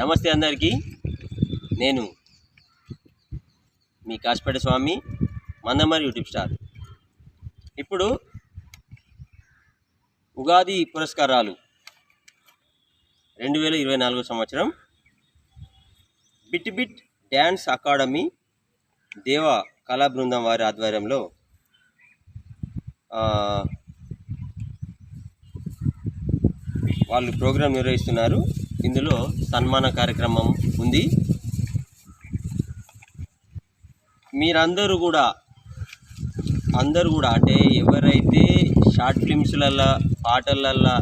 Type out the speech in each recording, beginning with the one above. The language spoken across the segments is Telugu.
నమస్తే అందరికీ. నేను మీ కాశపేట స్వామి మందమరి యూట్యూబ్ స్టార్. ఇప్పుడు ఉగాది పురస్కారాలు రెండు వేల ఇరవై నాలుగో సంవత్సరం బిట్ బిట్ డ్యాన్స్ అకాడమీ దేవ కళా బృందం వారి ఆధ్వర్యంలో వాళ్ళు ప్రోగ్రాం నిర్వహిస్తున్నారు. ఇందులో సన్మాన కార్యక్రమం ఉంది. మీరందరూ కూడా అందరూ కూడా అంటే ఎవరైతే షార్ట్ ఫిల్మ్స్లల్లో పాటలల్లో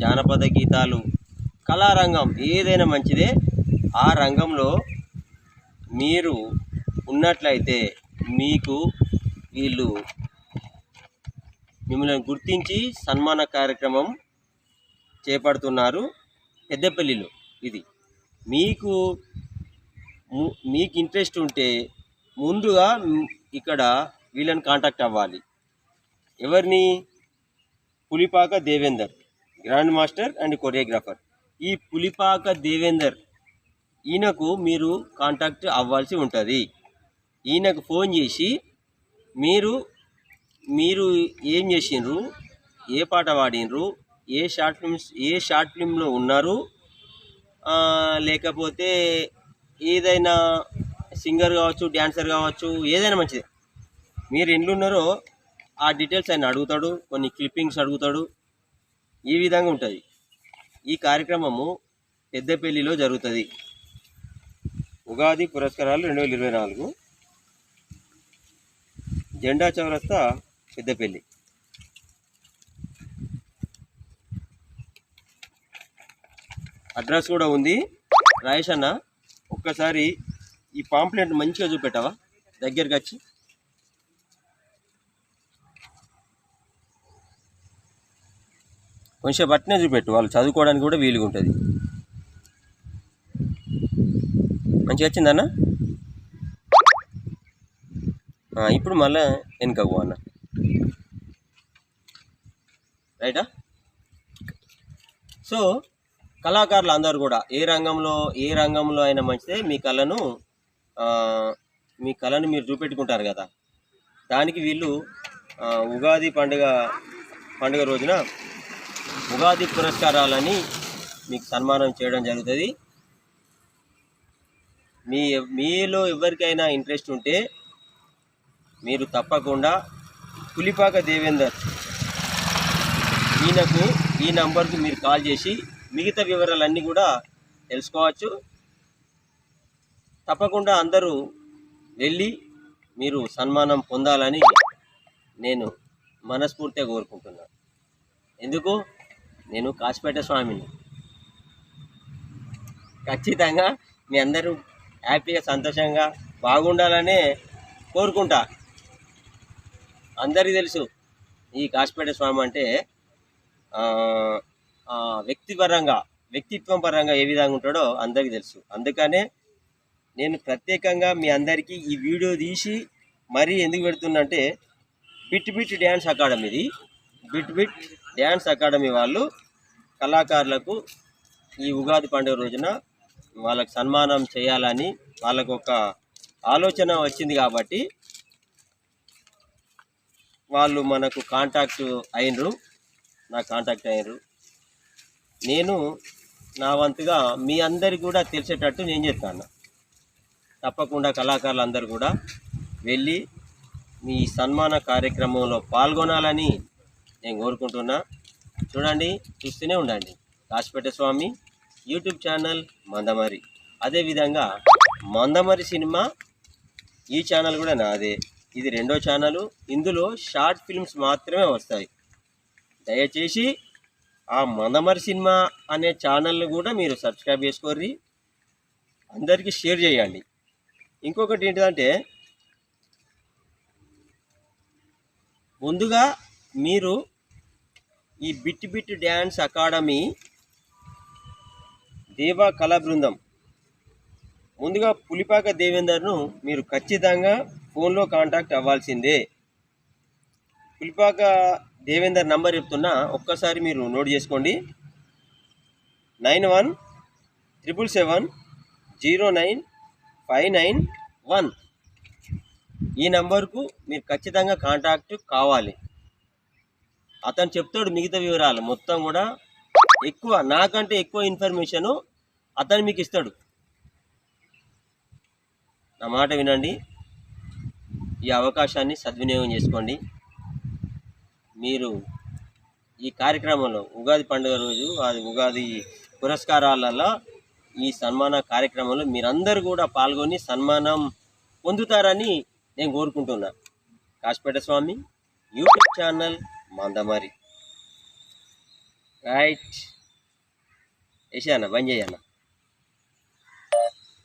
జానపద గీతాలు కళారంగం ఏదైనా మంచిదే ఆ రంగంలో మీరు ఉన్నట్లయితే మీకు వీళ్ళు మిమ్మల్ని గుర్తించి సన్మాన కార్యక్రమం చేపడుతున్నారు. పెద్దపల్లిలో ఇది. మీకు మీకు ఇంట్రెస్ట్ ఉంటే ముందుగా ఇక్కడ వీళ్ళని కాంటాక్ట్ అవ్వాలి. ఎవరిని? Pulipaka Devender grand master and choreographer. ఈ పులిపాక దేవేందర్ ఈయనకు మీరు కాంటాక్ట్ అవ్వాల్సి ఉంటుంది. ఈయనకు ఫోన్ చేసి మీరు మీరు ఏం చేసిండ్రు? ఏ పాట పాడినరు ఏ షార్ట్ ఫిల్మ్స్ ఏ షార్ట్ ఫిల్మ్లో ఉన్నారు? లేకపోతే ఏదైనా సింగర్ కావచ్చు డ్యాన్సర్ కావచ్చు ఏదైనా మంచిదే. మీరు ఎన్ని ఉన్నారో ఆ డీటెయిల్స్ ఆయన అడుగుతాడు కొన్ని క్లిప్పింగ్స్ అడుగుతాడు. ఈ విధంగా ఉంటుంది. ఈ కార్యక్రమము పెద్దపల్లిలో జరుగుతుంది. ఉగాది పురస్కారాలు రెండు వేల ఇరవై నాలుగు. జెండా చౌరస్తా పెద్దపల్లి. అడ్రస్ కూడా ఉంది. రాయేష్ అన్న ఒక్కసారి ఈ పాంప్లెట్ మంచిగా చూపెట్టావా? దగ్గరికి వచ్చి. కొంచెం బట్టనే చూపెట్టు వాళ్ళు చదువుకోవడానికి కూడా వీలుగా ఉంటుంది. మంచిగా వచ్చిందన్న ఇప్పుడు మళ్ళా వెనుక అన్న. రైటా? సో కళాకారులు అందరూ కూడా ఏ రంగంలో ఏ రంగంలో అయినా మంచిదే మీ కళను మీ కళను మీరు చూపెట్టుకుంటారు కదా. దానికి వీళ్ళు ఉగాది పండుగ పండుగ రోజున ఉగాది పురస్కారాలని మీకు సన్మానం చేయడం జరుగుతుంది. మీ మీలో ఎవరికైనా ఇంట్రెస్ట్ ఉంటే మీరు తప్పకుండా పులిపాక దేవేందర్ ఈయనకు ఈ నంబర్కు మీరు కాల్ చేసి మిగతా వివరాలన్నీ కూడా తెలుసుకోవచ్చు. తప్పకుండా అందరూ వెళ్ళి మీరు సన్మానం పొందాలని నేను మనస్ఫూర్తిగా కోరుకుంటున్నాను ఎందుకు? నేను కాశీపేట స్వామిని. ఖచ్చితంగా మీ అందరూ హ్యాపీగా సంతోషంగా బాగుండాలనే కోరుకుంటా. అందరికీ తెలుసు ఈ కాశీపేట స్వామి అంటే వ్యక్తిపరంగా వ్యక్తిత్వం పరంగా ఏ విధంగా ఉంటాడో అందరికీ తెలుసు. అందుకనే నేను ప్రత్యేకంగా మీ అందరికీ ఈ వీడియో తీసి మరీ ఎందుకు పెడుతున్నంటే బిట్ బిట్ డ్యాన్స్ అకాడమీది బిట్ బిట్ డ్యాన్స్ అకాడమీ వాళ్ళు కళాకారులకు ఈ ఉగాది పండుగ రోజున వాళ్ళకు సన్మానం చేయాలని వాళ్ళకు ఒక ఆలోచన వచ్చింది కాబట్టి వాళ్ళు మనకు కాంటాక్ట్ అయినరు. నా కాంటాక్ట్ అయినరు. నేను నా వంతుగా మీ అందరికి కూడా తెలిసేటట్టు నేను చెప్తాను తప్పకుండా కళాకారులందరూ కూడా వెళ్ళి మీ సన్మాన కార్యక్రమంలో పాల్గొనాలని నేను కోరుకుంటున్నా. చూడండి చూస్తూనే ఉండండి. Kashapeta Swamy YouTube channel Mandamarri. అదేవిధంగా మందమరి సినిమా ఈ ఛానల్ కూడా నాదే. ఇది రెండో ఛానల్. ఇందులో షార్ట్ ఫిల్మ్స్ మాత్రమే వస్తాయి. దయచేసి ఆ మందమరి సినిమా అనే ఛానల్ని కూడా మీరు సబ్స్క్రైబ్ చేసుకోర్రి. అందరికీ షేర్ చేయండి. ఇంకొకటి ఏంటిదంటే ముందుగా మీరు ఈ బిట్ బిట్ డ్యాన్స్ అకాడమీ దేవా కళా బృందం ముందుగా పులిపాక దేవేందర్ను మీరు ఖచ్చితంగా ఫోన్లో కాంటాక్ట్ అవ్వాల్సిందే. పులిపాక దేవేందర్ నంబర్ చెప్తున్నా ఒక్కసారి మీరు నోట్ చేసుకోండి. Nine one triple seven zero nine five nine one. ఈ నంబర్కు మీరు ఖచ్చితంగా కాంటాక్ట్ కావాలి. అతను చెప్తాడు మిగతా వివరాలు మొత్తం కూడా ఎక్కువ నాకంటే ఎక్కువ ఇన్ఫర్మేషను అతను మీకు ఇస్తాడు. నా మాట వినండి. ఈ అవకాశాన్ని సద్వినియోగం చేసుకోండి. మీరు ఈ కార్యక్రమంలో ఉగాది పండుగ రోజు అది ఉగాది పురస్కారాలలో ఈ సన్మాన కార్యక్రమంలో మీరందరూ కూడా పాల్గొని సన్మానం పొందుతారని నేను కోరుకుంటున్నా. Kashapeta Swamy YouTube channel Mandamarri. Right. వేసానా బంద్ చేయన్నా